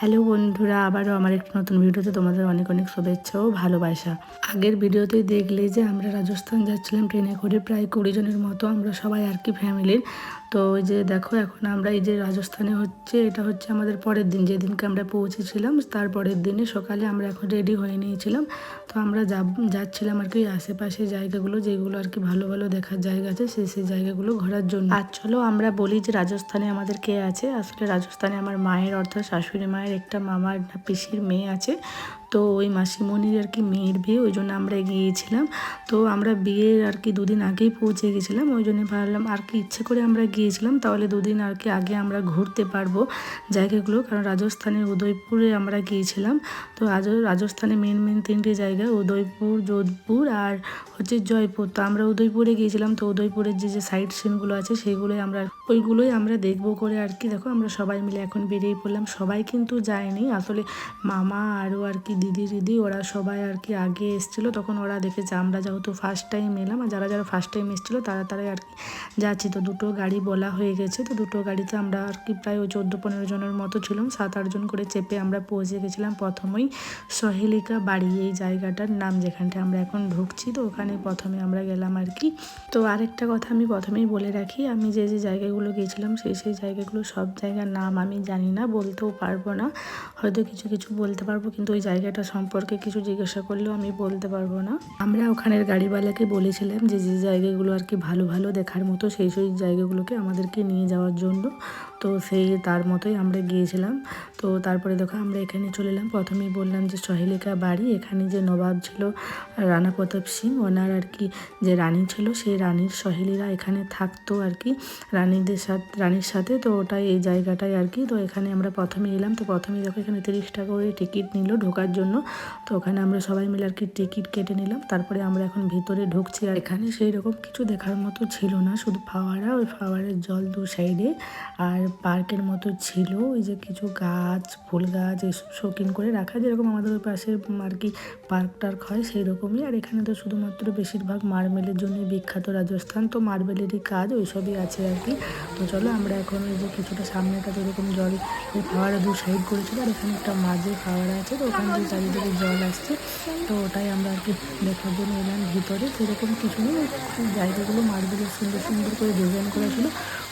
Hello বন্ধুরা, আবারও আমার একটা নতুন ভিডিওতে তোমাদের অনেক অনেক শুভেচ্ছা ও ভালোবাসা। আগের ভিডিওতেই দেখলে যে আমরা রাজস্থান যাচ্ছিলাম ট্রেনে করে প্রায় কুড়ি জনের মতো আমরা সবাই আর কি ফ্যামিলির তো ওই যে দেখো, এখন আমরা এই যে রাজস্থানে হচ্ছে, এটা হচ্ছে আমাদের পরের দিন। যেদিনকে আমরা পৌঁছেছিলাম, তার পরের দিনে সকালে আমরা এখন রেডি হয়ে নিয়েছিলাম। তো আমরা যা, যাচ্ছিলাম আর কি আশেপাশে জায়গাগুলো যেগুলো আর কি ভালো ভালো দেখার জায়গা আছে সেই সেই জায়গাগুলো ঘোরার জন্য। আর চলো আমরা বলি যে রাজস্থানে আমাদের কে আছে। আসলে রাজস্থানে আমার মায়ের অর্থাৎ শাশুড়ি মায়ের একটা মামার পিসির মেয়ে আছে। তো ওই মাসিমণির আর কি মেয়ের বিয়ে, ওই জন্য আমরা গিয়েছিলাম। তো আমরা বিয়ের আর কি দুদিন আগেই পৌঁছে গেছিলাম, ওই জন্য ভাবলাম আর কি ইচ্ছে করে আমরা গিয়েছিলাম, তাহলে দুদিন আর কি আগে আমরা ঘুরতে পারব জায়গাগুলো, কারণ রাজস্থানের উদয়পুরে আমরা গিয়েছিলাম। তো রাজস্থানে মেন মেন তিনটে জায়গা, উদয়পুর, যোধপুর আর হচ্ছে জয়পুর। তো আমরা উদয়পুরে গিয়েছিলাম, তো উদয়পুরের যে যে সাইড সিনগুলো আছে সেইগুলোই আমরা, ওইগুলোই আমরা দেখব করে আর কি। দেখো, আমরা সবাই মিলে এখন বেরিয়ে পড়লাম, সবাই কিন্তু যায়নি। আসলে মামা আরও আর কি দিদি দিদি, ওরা সবাই আর কি আগে এসেছিল, তখন ওরা দেখেছে আমরা যেহেতু ফার্স্ট টাইম এলাম, আর যারা যারা ফার্স্ট টাইম এসেছিল, তারা তারাই আর কি যাচ্ছি। তো দুটো গাড়ি বলা হয়ে গেছে, তো দুটো গাড়িতে আমরা আর কি প্রায় ওই চোদ্দ পনেরো জনের মতো ছিলাম, সাত আটজন করে চেপে আমরা পৌঁছে গেছিলাম প্রথমেই সহেলিকা বাড়ি, এই জায়গাটার নাম যেখানটা আমরা এখন ঢুকছি। তো ওখানে প্রথমে আমরা গেলাম আর কি। তো আরেকটা কথা আমি প্রথমেই বলে রাখি, আমি যে যে জায়গাগুলো গিয়েছিলাম সেই সেই জায়গাগুলো সব জায়গার নাম আমি জানি না, বলতেও পারব না, হয়তো কিছু কিছু বলতে পারব, কিন্তু ওই জায়গাটা সম্পর্কে কিছু জিজ্ঞাসা করলেও আমি বলতে পারব না। আমরা ওখানের গাড়িওয়ালাকে বলেছিলাম যে যে জায়গাগুলো আর কি ভালো ভালো দেখার মতো সেই সেই জায়গাগুলোকে আমাদেরকে নিয়ে যাওয়ার জন্য। তো সেই তার মতোই আমরা গিয়েছিলাম। তো তারপরে দেখো আমরা এখানে চলে এলাম। প্রথমেই বললাম যে সহেলিকা বাড়ি। এখানে যে নবাব ছিল, রানা প্রতাপ সিং, ওনার আর কি যে রানী ছিল, সেই রানীর সহেলিরা এখানে থাকতো আর কি। রানীদের সাথে, রানীর সাথে তো ওটাই এই জায়গাটাই আর কি। তো এখানে আমরা প্রথমে এলাম। তো প্রথমেই দেখো এখানে তিরিশ টাকা করে টিকিট নিল ঢোকার জন্য। তো ওখানে আমরা সবাই মিলে আর কি টিকিট কেটে নিলাম। তারপরে আমরা এখন ভিতরে ঢুকছি আর এখানে সেই রকম কিছু দেখার মতো ছিল না। শুধু ফাওয়ারা, ওই ফাওয়ারের জল দু সাইডে। আর পার্কের মতো ছিল, ওই যে কিছু গাছ, ফুল গাছ এইসব শৌখিন করে রাখা, যেরকম আমাদের ওই পাশে আর কি পার্ক টার্ক হয় সেই রকমই আর এখানে তো শুধুমাত্র বেশিরভাগ মার্বেলের জন্যই বিখ্যাত রাজস্থান, তো মার্বেলেরই কাজ ওইসবই আছে আর কি। তো চলো আমরা এখন ওই যে কিছুটা সামনেটা এরকম জল ফাওয়ারা দু সাইড করেছিল, আর এখানে একটা মাঝে ফাওয়ারা আছে, তো ওখান দিয়ে চারিদিকে জল আসছে, তো ওটাই আমরা আর কি দেখার জন্য এলাম ভিতরে। সেরকম কিছু নেই, জায়গাগুলো মার্বেলের সুন্দর সুন্দর করে ডিজাইন করা ছিল।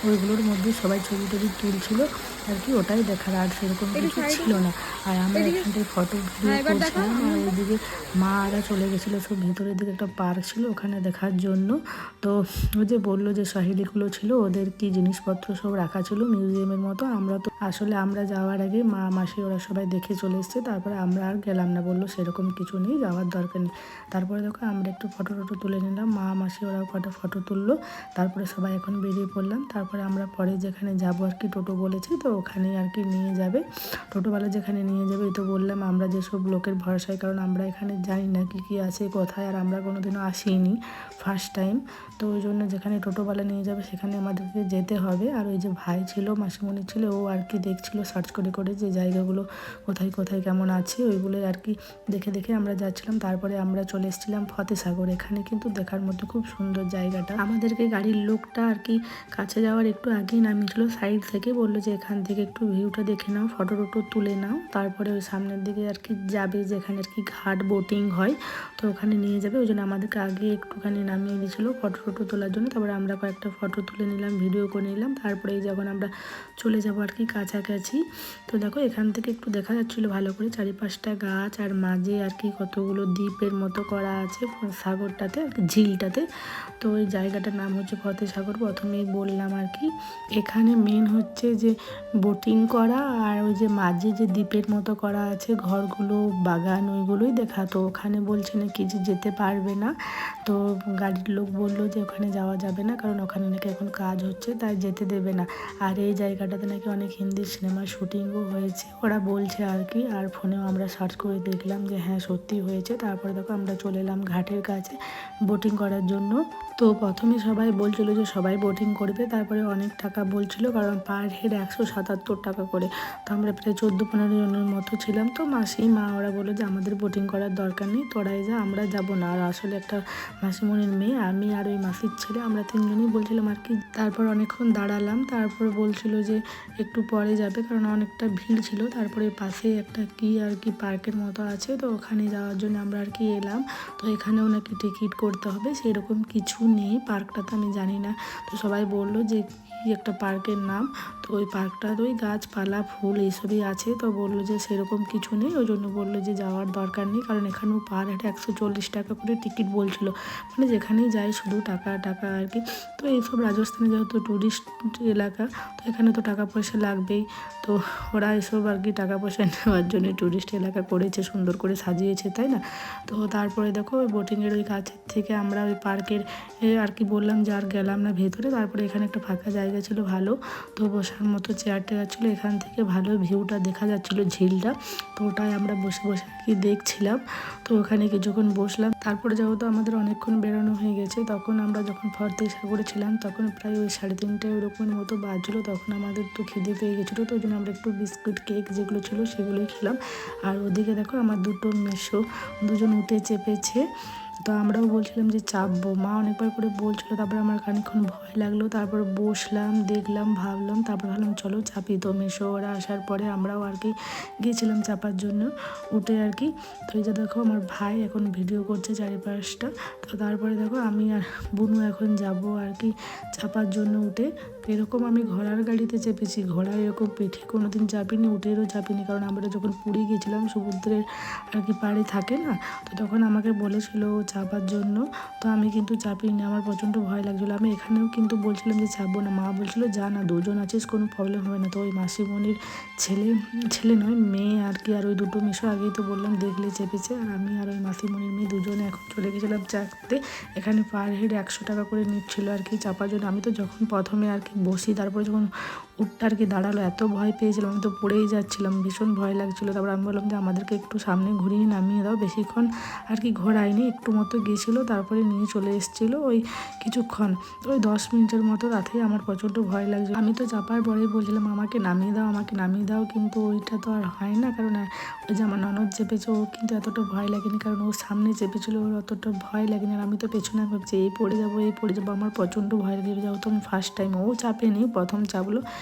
ওইগুলোর মধ্যে সবাই ছবি টবি তুলছিল আর কি ওটাই দেখার আর সেরকম কিছু ছিল না। আর আমরা এখানটায় ফটো ভিডিও করছিলাম আর ওইদিকে মারা চলে গেছিল সব ভিতরের দিকে একটা পার্ক ছিল ওখানে দেখার জন্য। তো ও যে বলল যে সহেলিগুলো ছিল ওদের কি জিনিসপত্র সব রাখা ছিল মিউজিয়ামের মতো আমরা তো আসলে আমরা যাওয়ার আগে মা মাসি ওরা সবাই দেখে চলে এসছে তারপরে আমরা আর গেলাম না বলল সেরকম কিছু নেই যাওয়ার দরকার নেই। তারপরে দেখো আমরা একটু ফটো টটো তুলে নিলাম মা মাসি ওরা কটা ফটো তুললো তারপরে সবাই এখন বেরিয়ে পড়লাম তারপরে আমরা পরে যেখানে যাব আর কি, টোটো বলেছি তো ওখানে আর কি নিয়ে যাবে। টোটোওয়ালা যেখানে নিয়ে যাবে তো বললাম আমরা যেসব লোকের ভরসায়, কারণ আমরা এখানে জানি না কি কী আছে কোথায়, আর আমরা কোনোদিনও আসিনি ফার্স্ট টাইম তো ওই জন্য যেখানে টোটোওয়ালা নিয়ে যাবে সেখানে আমাদেরকে যেতে হবে। আর ওই যে ভাই ছিল, মাসিমণি ছিল, ও আর কি দেখছিল সার্চ করে করে যে জায়গাগুলো কোথায় কোথায় কেমন আছে, ওইগুলোই আর কি দেখে দেখে আমরা যাচ্ছিলাম। তারপরে আমরা চলে এসেছিলাম ফতেসাগর এখানে কিন্তু দেখার মতো খুব সুন্দর জায়গাটা। আমাদেরকে গাড়ির লোকটা আর কি কাছে যাওয়ার একটু আগেই নামিয়েছিল সাইড থেকে। বলল যে এখান থেকে একটু ভিউটা দেখে নাও ফটো টটো তুলে নাও। তারপরে ওই সামনের দিকে আর কি যাবে যেখানে আর কি ঘাট বোটিং হয়, তো ওখানে নিয়ে যাবে। ওই জন্য আমাদেরকে আগে একটুখানি নামিয়ে দিয়েছিলো ফটো টটো তোলার জন্য। তারপরে আমরা কয়েকটা ফটো তুলে নিলাম ভিডিও করে নিলাম। তারপরে যখন আমরা চলে যাব আর কি কাছাকাছি, তো দেখো এখান থেকে একটু দেখা যাচ্ছিল ভালো করে। চারিপাশটা গাছ আর মাঝে আর কি কতগুলো দ্বীপের মতো করা আছে সাগরটাতে ঝিলটাতে। তো ওই জায়গাটার নাম হচ্ছে ফতেহ সাগর। প্রথমেই বললাম আর কি এখানে মেন হচ্ছে যে বোটিং করা আর ওই যে মাঝে যে দ্বীপের মতো করা আছে, ঘরগুলো, বাগান, ওইগুলোই দেখা। তো ওখানে বলছে নাকি যে যেতে পারবে না। তো গাড়ির লোক বলল যে ওখানে যাওয়া যাবে না, কারণ ওখানে নাকি এখন কাজ হচ্ছে, তাই যেতে দেবে না। আর এই জায়গাটাতে নাকি অনেক হিন্দি সিনেমার শুটিংও হয়েছে। ওরা বলছে আর কি আর ফোনেও আমরা সার্চ করে দেখলাম যে হ্যাঁ সত্যি হয়েছে। তারপরে দেখো আমরা চলে এলাম ঘাটের কাছে বোটিং করার জন্য। তো প্রথমে সবাই বলছিল যে সবাই বোটিং করবে, তারপরে অনেক টাকা বলছিল কারণ পার হেড একশো সাতাত্তর টাকা করে। তো আমরা প্রায় চোদ্দ পনেরো জনের মতো ছিলাম। তো মাসি, মা ওরা বলল যে আমাদের বোটিং করার দরকার নেই, তোরাই যা, আমরা যাব না। আর আসলে একটা মাসিমণির মেয়ে, আমি আর ওই মাসির ছেলে, আমরা তিনজনই বলছিলাম আর কি। তারপর অনেকক্ষণ দাঁড়ালাম, তারপর বলছিল যে একটু পরে যাবে কারণ অনেকটা ভিড় ছিল। তারপরে পাশে একটা কি আর কি পার্কের মতো আছে, তো ওখানে যাওয়ার জন্য আমরা আর কি এলাম। তো এখানেও নাকি টিকিট করতে হবে, সেরকম কিছু নেই পার্কটা তো আমি জানি না। তো সবাই বলল যে কি একটা পার্কের নাম। তো ওই পার্কটা ওই গাছপালা, ফুল এইসবই আছে। তো বলল যে সেরকম কিছু নেই। ওই জন্য বলল যে যাওয়ার দরকার নেই। কারণ এখানেও পার হেড একশো চল্লিশ টাকা করে টিকিট বলছিল। মানে যেখানেই যাই শুধু টাকা টাকা আর কি। তো এইসব রাজস্থানে যেহেতু ট্যুরিস্ট এলাকা, তো এখানে তো টাকা পয়সা লাগবেই। তো ওরা এসব আর কি টাকা পয়সা নেওয়ার জন্য ট্যুরিস্ট এলাকা করেছে, সুন্দর করে সাজিয়েছে, তাই না? তো তারপরে দেখো ওই বোটিংয়ের ওই কাছের থেকে আমরা ওই পার্কের আর কি বললাম যে আর গেলাম না ভেতরে। তারপরে এখানে একটা ফাঁকা জায়গা ছিল ভালো। তো বসার মতো চেয়ার টেয়ার ছিল এখান থেকে ভালো ভিউটা দেখা যাচ্ছিল ঝিলটা। তো ওটাই আমরা বসে বসে কি দেখছিলাম। তো ওখানে কিছুক্ষণ বসলাম। তারপরে যেহেতু আমাদের অনেকক্ষণ বেরোনো হয়ে গেছে, তখন আমরা যখন ফর্তে সাগরে ছিলাম, তখন প্রায় ওই সাড়ে তিনটে ওরকমের মতো বাজলো। তখন আমাদের তো খিদে পেয়ে গেছিল, তো ওই জন্য আমরা একটু বিস্কুট, কেক যেগুলো ছিল সেগুলোই খেলাম। আর ওদিকে দেখো আমার দুটো মেশো, দুজন উঠে চেপেছে। তো আমরাও বলছিলাম যে চাপবো। মা অনেকবার করে বলছিল, তারপরে আমার খানিক্ষণ ভয় লাগল, তারপর বসলাম, দেখলাম, ভাবলাম, তারপর ভাবলাম, চলো চাপি তো। মেশো, ওরা আসার পরে আমরাও আর কি গিয়েছিলাম চাপার জন্য, উঠে আর কি। তো এই যে দেখো, আমার ভাই এখন ভিডিও করছে চারিপাশটা। তো তারপরে দেখো, আমি আর বুনু এখন যাব আর কি চাপার জন্য উঠে। এরকম আমি ঘোড়ার গাড়িতে চেপেছি। ঘোড়া এরকম পিঠে কোনো দিন চাপিনি উঠেরও চাপিনি, কারণ আমরা যখন পুরী গেছিলাম সমুদ্রের আর কি পাড়ে থাকে না, তো তখন আমাকে বলেছিল চাপার জন্য, তো আমি কিন্তু চাপিনি। আমার প্রচণ্ড ভয় লাগছিল। আমি এখানেও কিন্তু বলছিলাম যে চাপবো না। মা বলছিল, যা না, দুজন আছিস, কোনো প্রবলেম হবে না। তো ওই মাসিমণির ছেলে ছেলে নয়, মেয়ে আর কি, আর ওই দুটো মিশো আগেই তো বললাম, দেখলে চেপেছে। আর আমি আর ওই মাসিমণির মেয়ে দুজনে এখন চলে গেছিলাম চাপতে এখানে পার হেড একশো টাকা করে নিচ্ছিল আর কি চাপার জন্য। আমি তো যখন প্রথমে আর কি বসি তারপরে যখন উঠতে আর কি দাঁড়াল, এত ভয় পেয়েছিলাম, আমি তো পড়েই যাচ্ছিলাম, ভীষণ ভয় লাগছিল। তারপর আমি বললাম যে, আমাদেরকে একটু সামনে ঘুরিয়ে নামিয়ে দাও বেশিক্ষণ। আর কি ঘোরায়নি একটু মতো গেছিল, তারপরে নিয়ে চলে এসেছিল ওই কিছুক্ষণ। ওই দশ মিনিটের মতো তাতেই আমার প্রচণ্ড ভয় লাগছিল। আমি তো চাপার পরেই বলছিলাম, আমাকে নামিয়ে দাও, আমাকে নামিয়ে দাও। কিন্তু ওইটা তো আর হয় না, কারণ ওই যে আমার ননদ চেপেছে, ও কিন্তু এতটা ভয় লাগেনি, কারণ ও সামনে চেপেছিল, ওর অতটা ভয় লাগেনি। আর আমি তো পেছনে ভাবছি, এই পড়ে যাব, এই পড়ে যাব। আমার প্রচণ্ড ভয় লাগে যেহেতু আমি ফার্স্ট টাইম ও চাপেনি, প্রথম চাপলো।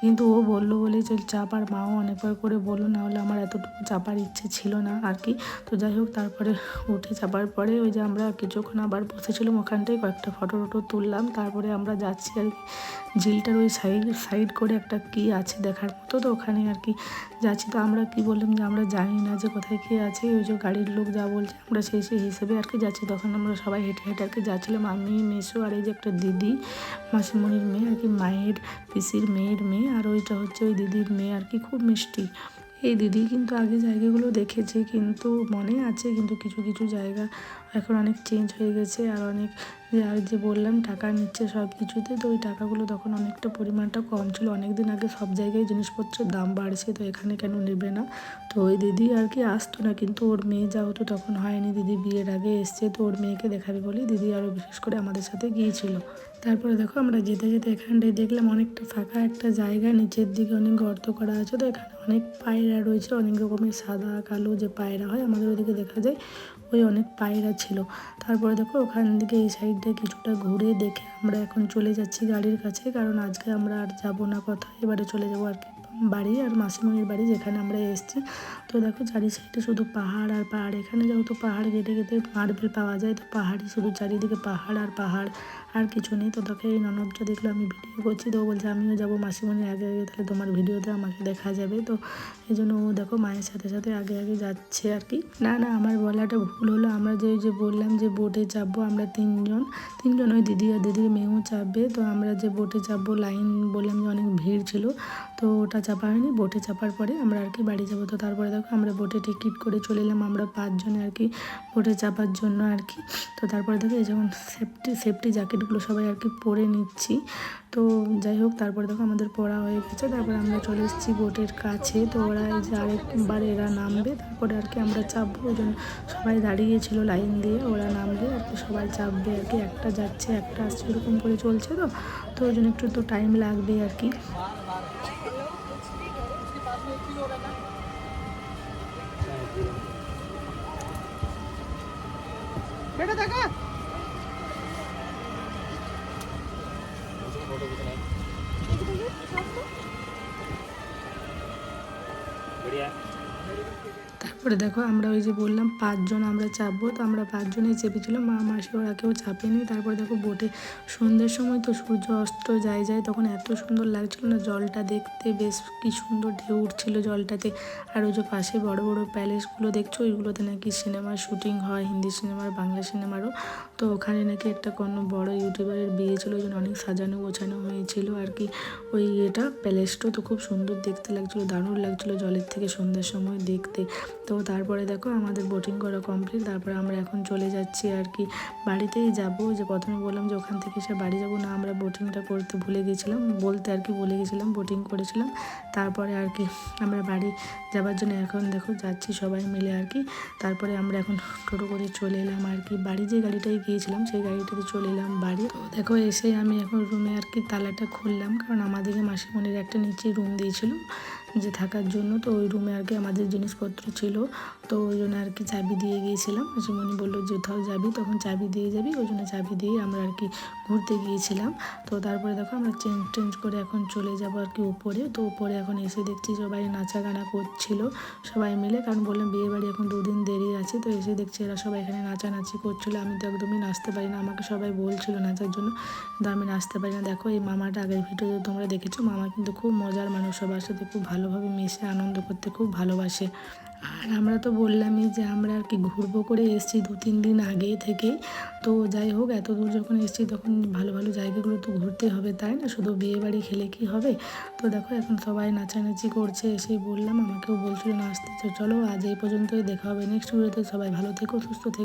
কিন্তু ও বলল বলে যে চাপ আর মাও অনেকবার করে বলল, না হলে আমার এতটুকু চাপার ইচ্ছে ছিল না আর কি। তো যাই হোক, তারপরে উঠে চাপার পরে ওই যে আমরা কিছুক্ষণ আবার বসেছিলাম, ওখানটায় কয়েকটা ফটো টটো তুললাম। তারপরে আমরা যাচ্ছি আর কি ঝিলটার ওই সাইড সাইড করে একটা কি আছে দেখার মতো। তো ওখানে আর কি যাচ্ছি। তো আমরা কি বললাম যে, আমরা জানি না যে কোথায় কী আছে, ওই যে গাড়ির লোক যা বলছে, আমরা সেই সেই হিসেবে আর কি যাচ্ছি। তখন আমরা সবাই হেঁটে হেঁটে আর কি যাচ্ছিলাম। আমি, মেসো আর এই যে একটা দিদি, মাসিমণির মেয়ে আর কি, মায়ের, পিসির মেয়ের মেয়ে। আর ওইটা হচ্ছে ওই দিদির মেয়ে আর কি, খুব মিষ্টি। এই দিদি কিন্তু আগে জায়গাগুলো দেখেছে, কিন্তু মনে আছে কিন্তু কিছু কিছু জায়গা এখন অনেক চেঞ্জ হয়ে গেছে আর অনেক, আর যে বললাম টাকা নিচ্ছে সব কিছুতে তো ওই টাকাগুলো তখন অনেকটা পরিমাণটা কম ছিল। অনেক দিন আগে সব জায়গায় জিনিসপত্রের দাম বাড়ছে, তো এখানে কেন নেবে না? তো ওই দিদি আর কি আসতো না, কিন্তু ওর মেয়ে যা হতো তখন হয়নি। দিদি বিয়ের আগে এসছে, তো ওর মেয়েকে দেখাবে বলে দিদি আরও বিশেষ করে আমাদের সাথে গিয়েছিল। তারপরে দেখো আমরা যেতে যেতে এখানটায় দেখলাম অনেকটা ফাঁকা একটা জায়গা, নিচের দিকে অনেক গর্ত করা আছে, তো এখানে অনেক পায়রা রয়েছে, অনেক রকমের সাদা কালো যে পায়রা হয়, আমাদের ওদিকে দেখা যায়। ওই অনেক পায়রা ছিল। তারপরে দেখো ওখান থেকে এই সাইডটা কিছুটা ঘুরে দেখে আমরা এখন চলে যাচ্ছি গাড়ির কাছে, কারণ আজকে আমরা আর যাব না কথা এবারে চলে যাব আর কি বাড়ি আর মাসিমণির বাড়ি যেখানে আমরা এসেছি। তো দেখো চারি সাইডে শুধু পাহাড় আর পাহাড়। এখানে যেহেতু পাহাড় কেটে কেটে মার্বেল পাওয়া যায়, তো পাহাড়ই শুধু চারিদিকে পাহাড় আর পাহাড় আর কিছু নেই। তো তোকে এই ননদটা দেখল, আমি ভিডিও করছি। তো বলছে, আমিও যাব মাসিমণির আগে আগে, তাহলে তোমার ভিডিওতে আমাকে দেখা যাবে। তো এই জন্য ও দেখো মায়ের সাথে সাথে আগে আগে যাচ্ছে আর কি। না না, আমার বলাটা ভুল হলো। আমরা যে যে বললাম যে বোটে চাপবো আমরা তিনজন। তিনজন ওই দিদি আর দিদির মেয়েও চাপবে। তো আমরা যে বোটে চাপবো লাইন বললাম যে অনেক ভিড় ছিল, তো ওটা চাপা হয়নি। বোটে চাপার পরে আমরা আর কি বাড়ি যাব। তো তারপরে দেখো আমরা বোটে টিকিট করে চলে এলাম। আমরা পাঁচজনে আর কি বোটে চাপার জন্য আর কি। তো তারপরে দেখো, এই যখন সেফটি সেফটি জ্যাকেটগুলো সবাই আর কি পরে নিচ্ছি। তো যাই হোক তারপরে দেখো আমাদের পড়া হয়ে গেছে। তারপরে আমরা চলে এসেছি বোটের কাছে। তো ওরা এই যে আরেকবার এরা নামবে। তারপরে আর কি আমরা চাপবো। ওই জন্য সবাই দাঁড়িয়েছিল লাইন দিয়ে। ওরা নামবে। আর কি সবাই চাপবে আর কি। একটা যাচ্ছে, একটা আসছে, এরকম করে চলছে তো। তো ওই জন্য একটু তো টাইম লাগবে আর কি। बेटा देखा তারপরে দেখো আমরা ওই যে বললাম পাঁচজন আমরা চাপবো, তো আমরা পাঁচজনেই চেপেছিলাম। মা, মাসি ওরা কেউ চাপেনি। তারপরে দেখো বোটে সন্ধ্যের সময় তো সূর্য অস্ত যায় যায় তখন এত সুন্দর লাগছিল না জলটা দেখতে, বেশ কি সুন্দর ঢেউ উঠছিল জলটাতে। আর ওই যে পাশে বড় বড় প্যালেসগুলো দেখছ? ওইগুলোতে নাকি সিনেমার শুটিং হয়, হিন্দি সিনেমার বাংলা সিনেমারও তো ওখানে নাকি একটা কোনো বড় ইউটিউবারের বিয়ে ছিল, ওই জন্য অনেক সাজানো গোছানো হয়েছিল আর কি। ওই এটা প্যালেসটা তো খুব সুন্দর দেখতে লাগছিল, দারুণ লাগছিল জলের থেকে সন্ধ্যার সময় দেখতে। তো তারপরে দেখো আমাদের বোটিং করা কমপ্লিট তারপরে আমরা এখন চলে যাচ্ছি আর কি। বাড়িতেই যাব যে প্রথমে বললাম যে ওখান থেকে সে বাড়ি যাব না, আমরা বোটিংটা করতে ভুলে গেছিলাম, বলতে আর কি ভুলে গেছিলাম বোটিং করেছিলাম। তারপরে আর কি আমরা বাড়ি যাবার জন্য এখন দেখো যাচ্ছি সবাই মিলে আর কি। তারপরে আমরা এখন টোটো করে চলে এলাম আর কি। বাড়ি যে গাড়িটায় গিয়েছিলাম, সেই গাড়িটাতে চলে এলাম বাড়ি। তো দেখো, এসে আমি এখন রুমে আর কি তালাটা খুললাম, কারণ আমাদেরকে মাসিমণির একটা নিচে রুম দিয়েছিল। যে থাকার জন্য তো ওই রুমে আর কি আমাদের জিনিসপত্র ছিল। তো ওই জন্য আর কি চাবি দিয়ে গিয়েছিলাম। মাসিমণি বলল যে কোথাও যাবি তখন চাবি দিয়ে যাবি, ওই জন্য চাবি দিয়ে আমরা আর কি ঘুরতে গিয়েছিলাম। তো তারপরে দেখো আমরা চেঞ্জ টেঞ্জ করে এখন চলে যাব আর কি উপরে। তো উপরে এখন এসে দেখছি সবাই নাচা গানা করছিল সবাই মিলে। কারণ বললাম বিয়ে বাড়ি এখন দুদিন দেরি আছে। তো এসে দেখছি এরা সবাই এখানে নাচানাচি করছিল। আমি তো একদমই নাচতে পারি না। আমাকে সবাই বলছিল নাচার জন্য। কিন্তু আমি নাচতে পারি না। দেখো এই মামাটা আগের ভিডিওতে তোমরা দেখেছ। মামা কিন্তু খুব মজার মানুষ। সবার সাথে খুব ভালোভাবে মেশে আনন্দ করতে খুব ভালোবাসে। আর আমরা তো বললামই যে আমরা আর কি ঘুরবো করে এসেছি দু তিন দিন আগে থেকেই তো যাই হোক এত দূর যখন এসেছি তখন ভালো ভালো জায়গাগুলো তো ঘুরতে হবে, তাই না? শুধু বিয়ে বাড়ি খেলে কি হবে? তো দেখো, এখন সবাই নাচানাচি করছে, এসেই বললাম, আমাকেও বলছিল নাচতে। চলো আজ এই পর্যন্তই, দেখা হবে নেক্সট ভিডিওতে সবাই ভালো থেকো, সুস্থ থেকো।